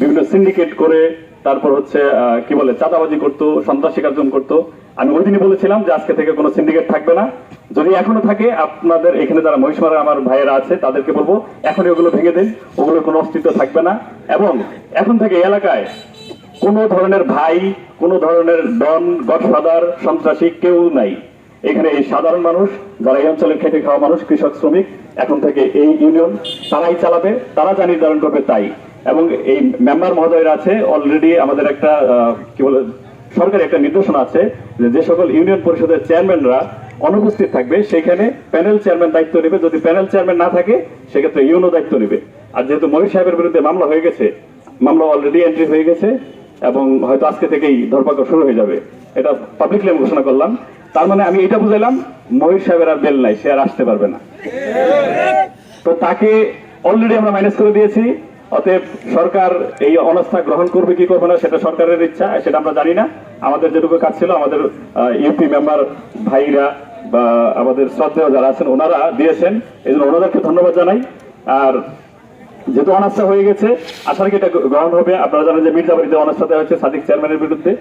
বিভিন্ন সিন্ডিকেট করে, তারপর হচ্ছে কি বলে, চাঁদাবাজি করতো, সন্ত্রাসী কার্যক্রম করতো। আমি ওই দিনই বলেছিলাম যে আজকে থেকে কোনো সিন্ডিকেট থাকবে না। যদি এখনও থাকে, আপনাদের এখানে যারা মহিষমারা আমার ভাইয়েরা আছে, তাদেরকে বলব, এখনই ওগুলো ভেঙে দিন ওগুলোর কোনো অস্তিত্ব থাকবে না। এবং এখন থেকে এলাকায় কোনো ধরনের ভাই, কোনো ধরনের ডন, গডফাদার, সন্ত্রাসী কেউ নাই। এখানে এই সাধারণ মানুষ, যারা এই অঞ্চলের খেটে খাওয়া মানুষ, কৃষক, শ্রমিক, এখন থেকে এই ইউনিয়ন তারাই চালাবে, তারা যা নির্ধারণ করবে তাই। এবং এই মেম্বার মহোদয়ের আছে অলরেডি আমাদের একটা কি বলে, সরকারি একটা নির্দেশনা আছে যে সকল ইউনিয়ন পরিষদের চেয়ারম্যানরা অনুপস্থিত থাকবে, সেখানে প্যানেল চেয়ারম্যান দায়িত্ব নেবে। যদি প্যানেল চেয়ারম্যান না থাকে, সেক্ষেত্রে ইউনো দায়িত্ব নেবে। আর যেহেতু মহিষ সাহেবের বিরুদ্ধে মামলা হয়ে গেছে, মামলা অলরেডি এন্ট্রি হয়ে গেছে, এবং হয়তো আজকে থেকেই ধরপাকড় শুরু হয়ে যাবে। এটা পাবলিকলি আমি ঘোষণা করলাম। তার মানে আমি এটা বুঝাইলাম মহিষ সাহেবের আর বেল নাই, সে আর আসতে পারবে না। তো তাকে অলরেডি আমরা মাইনাস করে দিয়েছি। অতএব সরকার এই অনাস্থা গ্রহণ করবে, কি করবে না, সেটা সরকারের ইচ্ছা, সেটা আমরা জানি না। আমাদের যেটুকু কাজ ছিল, আমাদের ইউপি মেম্বার ভাইরা বা আমাদের শ্রদ্ধেয় যারা আছেন, ওনারা দিয়েছেন। এই জন্য ওনাদেরকে ধন্যবাদ জানাই। আর যেহেতু অনাস্থা হয়ে গেছে, আশা রাখি এটা গ্রহণ হবে। আপনারা জানেন যে মির্জাবাড়িতে দেওয়া হচ্ছে সাদিক চেয়ারম্যানের বিরুদ্ধে,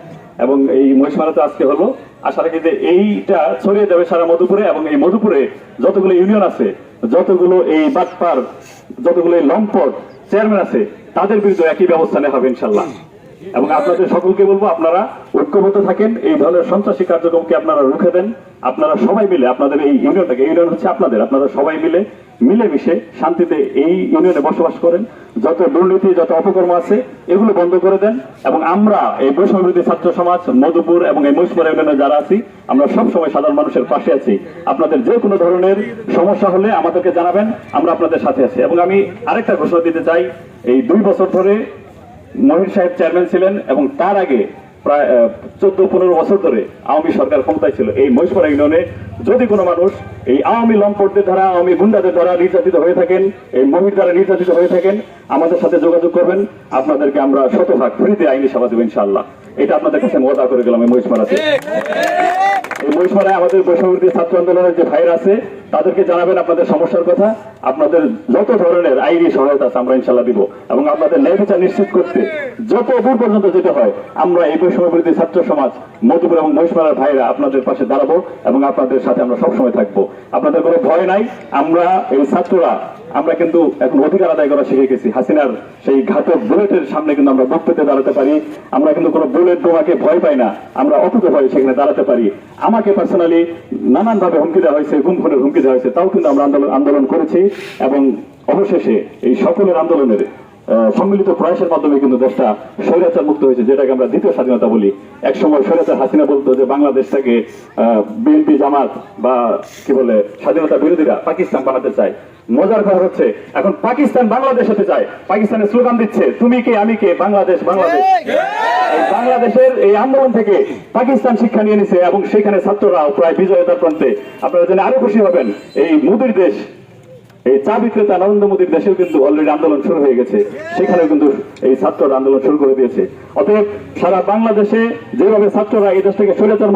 এবং এই মহিষমারাতে আজকে হলো। আশা রাখি যে এইটা ছড়িয়ে যাবে সারা মধুপুরে, এবং এই মধুপুরে যতগুলো ইউনিয়ন আছে, যতগুলো এই বাটপার, যতগুলো এই লম্পট চেয়ারম্যান আছে, তাদের বিরুদ্ধে একই ব্যবস্থা নেওয়া হবে ইনশাল্লাহ এবং আপনাদের সকলকে বলব, আপনারা ঐক্যবদ্ধ থাকেন, এই ধরনের সন্ত্রাসী কার্যক্রমকে আপনারা রুখে দেন, আপনারা সবাই মিলে আপনাদের এই ইউনিয়নটাকে ইউনিয়ন হচ্ছে আপনাদের, আপনারা সবাই মিলে, মিলেমিশে শান্তিতে এই ইউনিয়নে বসবাস করেন। যত দুর্নীতি, যত অপকর্ম আছে, এগুলো বন্ধ করে দেন এবং আমরা এই বৈষম্যবিরোধী ছাত্র সমাজ, মধুপুর এবং এই মহিষপুর ইউনিয়নে যারা আছি, আমরা সব সময় সাধারণ মানুষের পাশে আছি। আপনাদের যে কোনো ধরনের সমস্যা হলে আমাদেরকে জানাবেন, আমরা আপনাদের সাথে আছি। এবং আমি আরেকটা ঘোষণা দিতে চাই, এই দুই বছর ধরে মহির সাহেব চেয়ারম্যান ছিলেন এবং তার আগে প্রায় চোদ্দ পনেরো বছর ধরে আওয়ামী সরকার ক্ষমতায় ছিল। এই মহিষপাড়া ইউনিয়নে যদি কোনো মানুষ এই আওয়ামী লম্পটদের দ্বারা আওয়ামী গুন্ডাদের দ্বারা নির্যাতিত হয়ে থাকেন এই মহির দ্বারা নির্যাতিত হয়ে থাকেন আমাদের সাথে যোগাযোগ করবেন। আপনাদেরকে আমরা শতভাগ ফ্রিতে আইনি সেবা দেবো ইনশাল্লাহ এটা আপনাদের কাছে ওয়াদা করে গেলাম এই মহিষপাড়াতে এই মহিষমারায় আমাদের বৈষম্যবিরোধী ছাত্র আন্দোলনের যে ভাইরা আছে তাদেরকে জানাবেন আপনাদের সমস্যার কথা। আপনাদের যত ধরনের আইনি সহায়তা আছে আমরা ইনশাল্লাহ দিব। এবং আপনাদের ন্যায় বিচার নিশ্চিত করতে যত দূর পর্যন্ত যেতে হয়, আমরা এই বৈষম্যবিরোধী ছাত্র সমাজ, মধুপুর এবং মহিষমালার ভাইরা আপনাদের পাশে দাঁড়াবো এবং আপনাদের সাথে আমরা সবসময় থাকব। আপনাদের কোনো ভয় নাই, আমরা এই ছাত্ররা আমরা কিন্তু এখন অধিকার আদায় করা শিখে গেছি। হাসিনার সেই ঘাতক বুলেটের সামনে কিন্তু আমরা বুক দাঁড়াতে পারি। আমরা কিন্তু কোনো বুলেট বোমাকে ভয় পাই না। আমরা অকুত ভয়ে সেখানে দাঁড়াতে পারি। আমাকে পার্সোনালি নানান ভাবে হুমকি দেওয়া হয়েছে, গুম খুনের হুমকি দেওয়া হয়েছে, তাও কিন্তু আমরা আন্দোলন আন্দোলন করেছি এবং অবশেষে এই সকলের আন্দোলনের সম্মিলিত প্রয়াসের মাধ্যমে কিন্তু দেশটা স্বৈরাচার মুক্ত হয়েছে, যেটাকে আমরা দ্বিতীয় স্বাধীনতা বলি। এক সময় স্বৈরাচার হাসিনা বলতো যে বাংলাদেশটাকে বিএনপি জামাত বা কি বলে, স্বাধীনতা বিরোধীরা পাকিস্তান বানাতে চায়। মজার কথা হচ্ছে এখন পাকিস্তান বাংলাদেশ হতে চায়। পাকিস্তানের স্লোগান দিচ্ছে তুমি কে আমি কে বাংলাদেশ বাংলাদেশ। বাংলাদেশের এই আন্দোলন থেকে পাকিস্তান শিক্ষা নিয়ে নিছে এবং সেখানে ছাত্ররা প্রায় বিজয়তার প্রান্তে। আপনারা জেনে আরও খুশি হবেন এই মুদির দেশ এই চা বিক্রেতা নরেন্দ্র মোদীর দেশেও কিন্তু অলরেডি আন্দোলন শুরু হয়ে গেছে। সেখানেও কিন্তু এই ছাত্ররা আন্দোলন শুরু করে দিয়েছে। অতএব সারা বাংলাদেশে যেভাবে ছাত্ররা এই দেশ থেকে স্বৈরাচার